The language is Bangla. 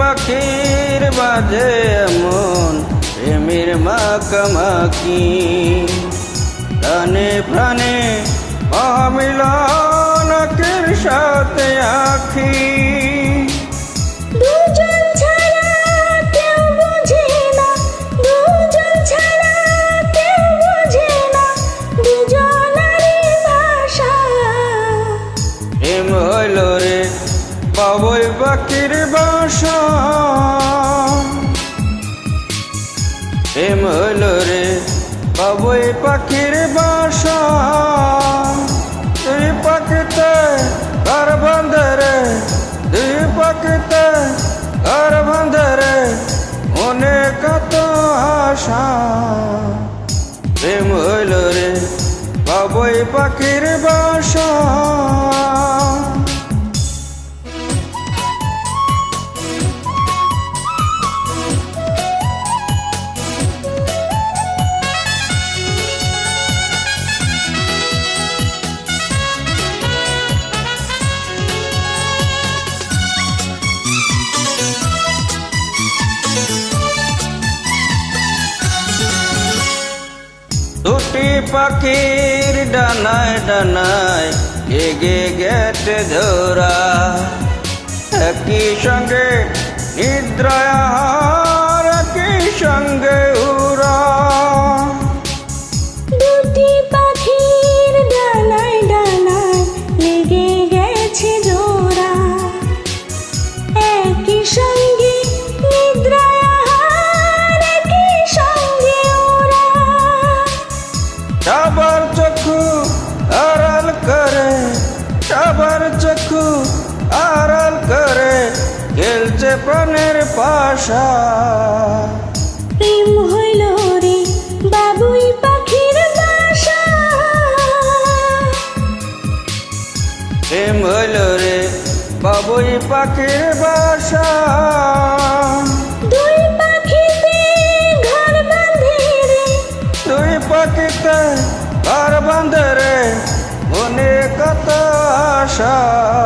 পাখির বাজে এমন প্রেমের মাকামাকি প্রাণে প্রাণে মহামিলনকের সাথে আখি দুজন বাবুই পাখির বাসা। হইল রে বাবুই পাখির বাসা। দুই পাখিতে ঘর বাঁধে রে, দুই পাখিতে ঘর বাঁধে রে অনেক কত আশা। রে বাবুই পাখির বাসা। দুটি পাখির ডানায় ডানায় এগে গেছে ধরা। একই সঙ্গে নিদ্রায় সবার চক্ষু আড়াল করে সবার চক্ষু আড়াল করে খেলছে প্রাণের পাশা। প্রেম হইল রে বাবুই পাখির বাসা। প্রেম হইল রে বাবুই পাখির বাসা। shah